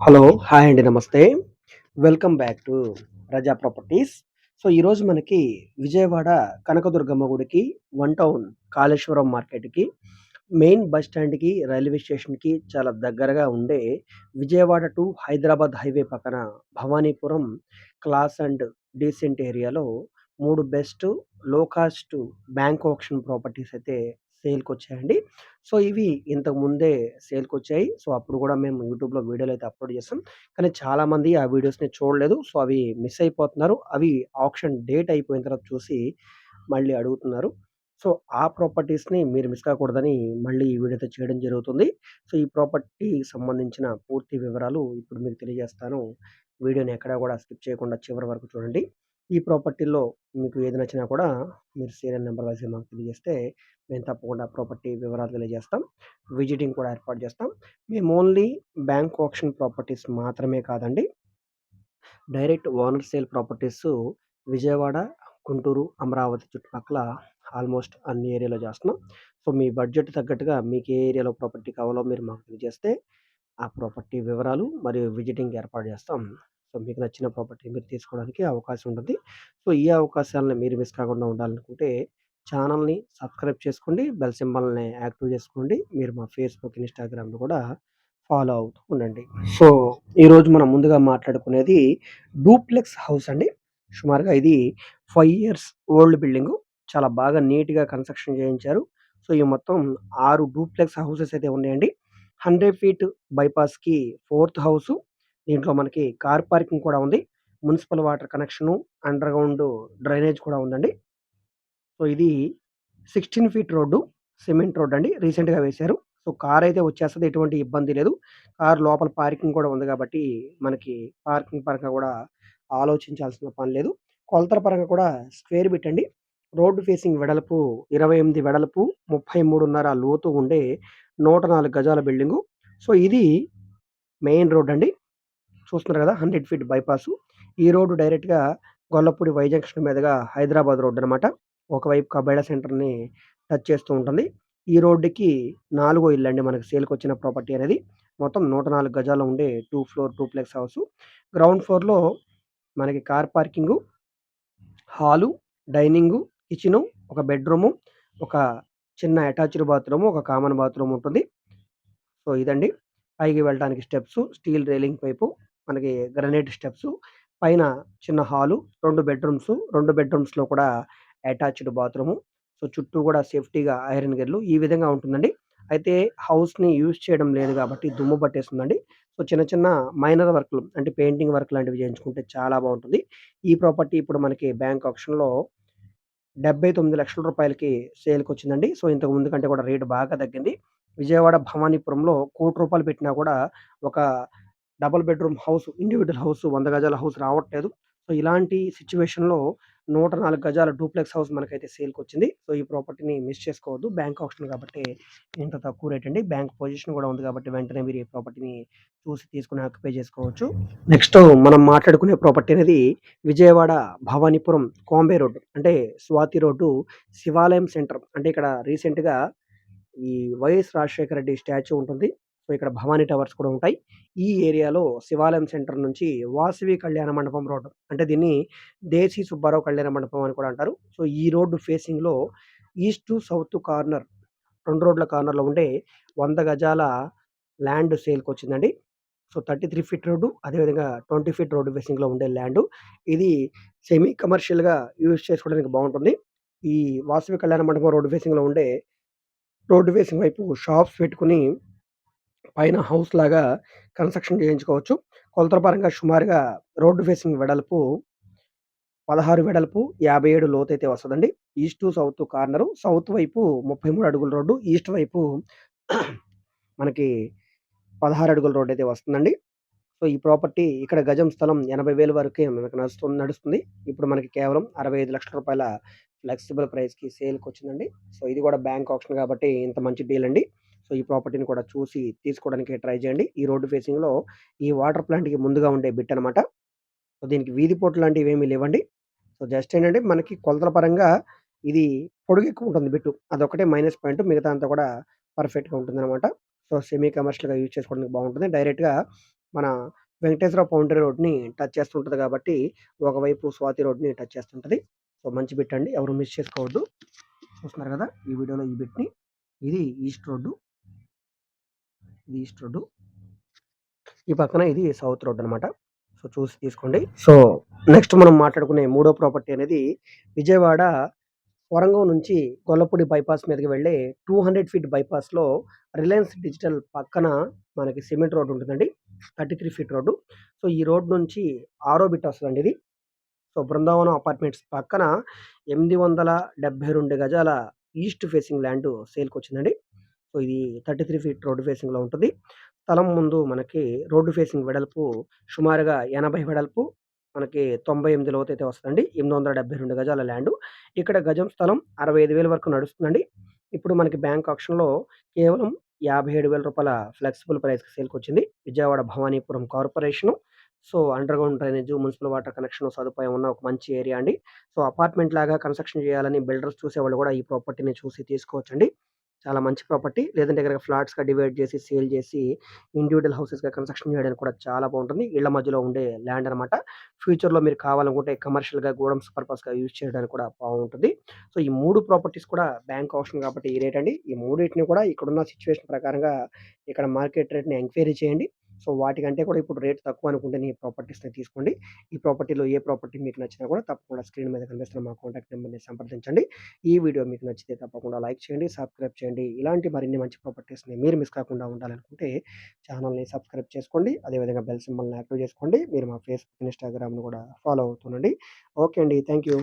Hello! Hi అండి. నమస్తే. Welcome back to Raza properties. So, ఈరోజు మనకి విజయవాడ కనకదుర్గమ్మ గుడికి, వన్ టౌన్ కాళేశ్వరం మార్కెట్‌కి, మెయిన్ బస్ స్టాండ్‌కి, రైల్వే స్టేషన్‌కి చాలా దగ్గరగా ఉండే విజయవాడ టు హైదరాబాద్ హైవే పక్కన భవానీపురం క్లాస్ అండ్ డీసెంట్ ఏరియాలో మూడు బెస్ట్లో కాస్ట్ బ్యాంక్ ఆప్షన్ ప్రాపర్టీస్ అయితే సేల్కి వచ్చాయండి సో, ఇవి ఇంతకు ముందే సేల్‌కొచ్చాయి. సో, అప్పుడు కూడా మేము యూట్యూబ్‌లో వీడియోలు అయితే అప్‌లోడ్ చేస్తాం కానీ చాలామంది ఆ వీడియోస్‌ని చూడలేదు. సో, అవి మిస్ అయిపోతున్నారు. అవి ఆప్షన్ డేట్ అయిపోయిన తర్వాత చూసి మళ్ళీ అడుగుతున్నారు. సో, ఆ ప్రాపర్టీస్‌ని మీరు మిస్ కాకూడదని మళ్ళీ ఈ వీడియో చేయడం జరుగుతుంది. సో, ఈ ప్రాపర్టీకి సంబంధించిన పూర్తి వివరాలు ఇప్పుడు మీకు తెలియజేస్తాను. వీడియోని ఎక్కడా కూడా స్కిప్ చేయకుండా చివరి వరకు చూడండి. ఈ ప్రాపర్టీలో మీకు ఏది నచ్చినా కూడా మీరు సీరియల్ నెంబర్ వైజ్గా మాకు తెలియజేస్తే మేము తప్పకుండా ప్రాపర్టీ వివరాలు తెలియజేస్తాం. విజిటింగ్ కూడా ఏర్పాటు చేస్తాం. మేము ఓన్లీ బ్యాంక్ ఆప్షన్ ప్రాపర్టీస్ మాత్రమే కాదండి. Direct owner sale properties Vijayawada, Guntur, Amaravati చుట్టుపక్కల ఆల్మోస్ట్ అన్ని ఏరియాలో చేస్తున్నాం. సో, మీ బడ్జెట్ తగ్గట్టుగా మీకు ఏ ఏరియాలో ప్రాపర్టీ కావాలో మీరు మాకు తెలియజేస్తే ఆ ప్రాపర్టీ వివరాలు మరియు విజిటింగ్ ఏర్పాటు చేస్తాం. సో, మీకు నచ్చిన ప్రాపర్టీ మీరు తీసుకోవడానికి అవకాశం ఉంటుంది. సో, ఈ అవకాశాలను మీరు మిస్ కాకుండా ఉండాలనుకుంటే ఛానల్‌ని సబ్స్క్రైబ్ చేసుకోండి. బెల్ సింబల్‌ని యాక్టివ్ చేసుకోండి. మీరు మా ఫేస్‌బుక్, ఇన్‌స్టాగ్రామ్‌లో కూడా ఫాలో అవుతూ ఉండండి. సో, ఈరోజు మనం ముందుగా మాట్లాడుకునేది డూప్లెక్స్ హౌస్ అండి. సుమారుగా ఇది ఫైవ్ ఇయర్స్ ఓల్డ్ బిల్డింగ్ చాలా బాగా నీట్‌గా కన్‌స్ట్రక్షన్ చేయించారు. సో, ఈ మొత్తం ఆరు డూప్లెక్స్ హౌసెస్ అయితే ఉన్నాయండి. 100 ఫీట్ బైపాస్‌కి ఫోర్త్ హౌసు. దీంట్లో మనకి కార్ పార్కింగ్ కూడా ఉంది. Municipal water connection, under ground drainage కూడా ఉందండి. సో, ఇది 16 ఫీట్ రోడ్డు. సిమెంట్ రోడ్ అండి. రీసెంట్‌గా వేశారు. సో, కార్ అయితే వచ్చేస్తుంది ఎటువంటి ఇబ్బంది లేదు. కార్ లోపల పార్కింగ్ కూడా ఉంది కాబట్టి మనకి పార్కింగ్ పరంగా కూడా ఆలోచించాల్సిన పని లేదు. కొలతల పరంగా కూడా స్క్వేర్ బిట్ అండి. ఫేసింగ్ వెడల్పు 28 వెడల్పు, 33.5 లోతు ఉండే 104 గజాల బిల్డింగు. సో, ఇది మెయిన్ రోడ్ అండి. చూస్తున్నారు కదా! 100 ఫీట్ బైపాసు. ఈ రోడ్డు డైరెక్ట్‌గా గొల్లపూడి వై జంక్షన్ మీదుగా హైదరాబాద్ రోడ్ అనమాట. ఒకవైపు కబైడా సెంటర్‌ని టచ్ చేస్తూ ఉంటుంది. ఈ రోడ్డుకి నాలుగో ఇల్లు అండి మనకు సేల్‌కొచ్చిన ప్రాపర్టీ అనేది. మొత్తం నూట నాలుగు గజాలు ఉండే two floor duplex house ground ఫ్లోర్‌లో మనకి car parking, hall, dining, kitchen, ఒక బెడ్‌రూము, ఒక చిన్న అటాచ్డ్ బాత్రూము, ఒక కామన్ బాత్రూమ్ ఉంటుంది. సో, ఇదండి. పైకి వెళ్ళటానికి స్టెప్స్ స్టీల్ రైలింగ్ పైపు, మనకి గ్రనైట్ స్టెప్స్ పైన చిన్న హాలు, రెండు బెడ్రూమ్స్ రెండు బెడ్‌రూమ్స్‌లో కూడా అటాచ్డ్ బాత్రూము. సో, చుట్టూ కూడా సేఫ్టీగా ఐరన్ గేర్లు ఈ విధంగా ఉంటుందండి. అయితే హౌస్‌ని యూజ్ చేయడం లేదు కాబట్టి దుమ్ము పట్టేస్తుందండి. సో, చిన్న చిన్న మైనర్ వర్క్లు అంటే పెయింటింగ్ వర్క్ లాంటివి చేయించుకుంటే చాలా బాగుంటుంది ఈ ప్రాపర్టీ ఇప్పుడు మనకి బ్యాంక్ ఆప్షన్‌లో రూ. 79,00,000కి సేల్‌కొచ్చిందండి. సో, ఇంతకు ముందు కంటే కూడా రేట్ బాగా తగ్గింది. విజయవాడ భవానీపురంలో కోటి రూపాయలు పెట్టినా కూడా ఒక double bedroom house, individual house వంద గజాల హౌస్ రావట్లేదు. సో, ఇలాంటి సిచ్యువేషన్లో నూట నాలుగు గజాల డూప్లెక్స్ హౌస్ మనకైతే సేల్‌కొచ్చింది. సో, ఈ ప్రాపర్టీని మిస్ చేసుకోవద్దు. బ్యాంక్ ఆప్షన్ కాబట్టి ఇంత తక్కువ రేట్ అండి. బ్యాంక్ పొజిషన్ కూడా ఉంది కాబట్టి వెంటనే మీరు ఈ ప్రాపర్టీని చూసి తీసుకొని ఆక్యుపై చేసుకోవచ్చు. నెక్స్ట్ మనం మాట్లాడుకునే ప్రాపర్టీ అనేది విజయవాడ భవానీపురం కాంబే రోడ్ అంటే స్వాతి రోడ్డు శివాలయం సెంటర్. అంటే ఇక్కడ రీసెంట్‌గా ఈ వైఎస్ రాజశేఖర రెడ్డి స్టాచ్యూ ఉంటుంది. సో, ఇక్కడ భవానీ టవర్స్ కూడా ఉంటాయి. ఈ ఏరియాలో శివాలయం సెంటర్ నుంచి వాసవి కళ్యాణ మండపం రోడ్ అంటే దీన్ని దేశీ సుబ్బారావు కళ్యాణ మండపం అని కూడా అంటారు. సో, ఈ రోడ్డు ఫేసింగ్‌లో ఈస్ట్ టు సౌత్ కార్నర్ రెండు రోడ్ల కార్నర్‌లో ఉండే వంద గజాల ల్యాండ్ సేల్కి వచ్చిందండి సో, 33 ఫీట్ రోడ్డు అదేవిధంగా 20 ఫీట్ రోడ్డు ఫేసింగ్‌లో ఉండే ల్యాండు. ఇది సెమీ కమర్షియల్‌గా యూజ్ చేసుకోవడానికి బాగుంటుంది ఈ వాసవి కళ్యాణ మండపం రోడ్డు ఫేసింగ్‌లో ఉండే రోడ్డు ఫేసింగ్ వైపు షాప్స్ పెట్టుకొని పైన హౌస్ లాగా కన్‌స్ట్రక్షన్ చేయించుకోవచ్చు. కొలతల పరంగా సుమారుగా రోడ్డు ఫేసింగ్ వెడల్పు 16 వెడల్పు, 57 లోతైతే వస్తుందండి east to south corner. South వైపు 33 అడుగుల రోడ్డు. ఈస్ట్ వైపు మనకి 16 అడుగుల రోడ్డయితే వస్తుందండి. సో, ఈ ప్రాపర్టీ ఇక్కడ గజం స్థలం ఎనభై వేల వరకే మనకు నడుస్తుంది నడుస్తుంది. ఇప్పుడు మనకి కేవలం అరవై ఐదు లక్షల రూపాయల ఫ్లెక్సిబుల్ ప్రైస్‌కి సేల్‌కొచ్చిందండి. సో, ఇది కూడా బ్యాంక్ ఆప్షన్ కాబట్టి ఇంత మంచి డీల్ అండి. సో, ఈ ప్రాపర్టీని కూడా చూసి తీసుకోవడానికి ట్రై చేయండి. ఈ రోడ్డు ఫేసింగ్‌లో ఈ వాటర్ ప్లాంట్‌కి ముందుగా ఉండే బిట్ అనమాట. సో, దీనికి వీధి పోర్ట్ లాంటివి ఏమీ లేవండి. సో, జస్ట్ ఏంటంటే మనకి కొలతల పరంగా ఇది పొడుగు ఎక్కువ ఉంటుంది బిట్టు. అదొకటే మైనస్ పాయింట్. మిగతా అంతా కూడా పర్ఫెక్ట్‌గా ఉంటుందనమాట. సో, సెమీ కమర్షియల్‌గా యూజ్ చేసుకోవడానికి బాగుంటుంది డైరెక్ట్‌గా మన వెంకటేశ్వర పౌండరీ రోడ్‌ని టచ్ చేస్తుంటుంది కాబట్టి, ఒకవైపు స్వాతి రోడ్‌ని టచ్ చేస్తుంటది. సో, మంచి బిట్ అండి. ఎవరు మిస్ చేసుకోవద్దు. చూస్తున్నారు కదా ఈ వీడియోలో ఈ బిట్‌ని. ఇది ఈస్ట్ రోడ్డు. ఇది ఈస్ట్ రోడ్డు. ఈ పక్కన ఇది సౌత్ రోడ్ అనమాట. సో, చూసి తీసుకోండి. సో, నెక్స్ట్ మనం మాట్లాడుకునే మూడో ప్రాపర్టీ అనేది విజయవాడ వరంగం నుంచి గొల్లపూడి బైపాస్ మీదకి వెళ్ళే 200 ఫీట్ బైపాస్‌లో రిలయన్స్ డిజిటల్ పక్కన మనకి సిమెంట్ రోడ్ ఉంటుందండి. 33 ఫీట్ రోడ్డు. సో, ఈ రోడ్ నుంచి ఆరో బిట్ వస్తుందండి ఇది. సో, బృందావనం అపార్ట్మెంట్స్ పక్కన 872 గజాల ఈస్ట్ ఫేసింగ్ ల్యాండ్ సేల్‌కొచ్చిందండి. సో, ఇది 33 ఫీట్ రోడ్డు ఫేసింగ్‌లో ఉంటుంది స్థలం ముందు మనకి రోడ్డు ఫేసింగ్ వెడల్పు సుమారుగా 80 వెడల్పు, మనకి 98 లోతైతే వస్తదండి. 872 గజాల ల్యాండ్ ఇక్కడ గజం స్థలం 65,000 వరకు నడుస్తుందండి. ఇప్పుడు మనకి బ్యాంక్ ఆప్షన్లో కేవలం యాభై ఏడు వేల రూపాయల ఫ్లెక్సిబుల్ ప్రైస్‌కి సేల్‌కొచ్చింది. Vijayawada Bhavanipuram corporation. So, underground drainage municipal water connection సదుపాయం ఉన్న ఒక మంచి ఏరియా అండి. సో, అపార్ట్మెంట్ లాగా కన్‌స్ట్రక్షన్ చేయాలని బిల్డర్స్ చూసేవాళ్ళు కూడా ఈ ప్రాపర్టీని చూసి తీసుకోవచ్చండి. చాలా మంచి ప్రాపర్టీ. లేదంటే గనక ఫ్లాట్స్‌గా డివైడ్ చేసి, సేల్ చేసి, ఇండివిజువల్ హౌసెస్‌గా కన్‌స్ట్రక్షన్ చేయడానికి కూడా చాలా బాగుంటుంది ఇళ్ళ మధ్యలో ఉండే ల్యాండ్ అనమాట. ఫ్యూచర్‌లో మీరు కావాలనుకుంటే కమర్షియల్‌గా గోడమ్స్ పర్పస్‌గా యూజ్ చేయడానికి కూడా బాగుంటుంది సో, ఈ మూడు ప్రాపర్టీస్ కూడా బ్యాంక్ ఆప్షన్ కాబట్టి ఈ రేట్ అండి. ఈ మూడింటిని కూడా ఇక్కడున్న సిచ్యువేషన్ ప్రకారంగా ఇక్కడ మార్కెట్ రేట్‌ని ఎంక్వైరీ చేయండి. సో, వాటికంటే కూడా ఇప్పుడు రేట్ తక్కువ అనుకుంటేనే ఈ ప్రాపర్టీస్‌ని తీసుకోండి. ఈ ప్రాపర్టీలో ఏ ప్రాపర్టీ మీకు నచ్చినా కూడా తప్పకుండా స్క్రీన్ మీద కనిపిస్తున్న మా కాంటాక్ట్ నెంబర్‌ని సంప్రదించండి. ఈ వీడియో మీకు నచ్చితే తప్పకుండా లైక్ చేయండి, సబ్స్క్రైబ్ చేయండి. ఇలాంటి మరిన్ని మంచి ప్రాపర్టీస్‌ని మీరు మిస్ కాకుండా ఉండాలనుకుంటే ఛానల్ని సబ్స్క్రైబ్ చేసుకోండి. అదేవిధంగా బెల్ సింబల్‌ని యాక్టివ్ చేసుకోండి. మీరు మా ఫేస్‌బుక్, ఇన్‌స్టాగ్రామ్‌ని కూడా ఫాలో అవుతుండండి. ఓకే అండి. Thank you.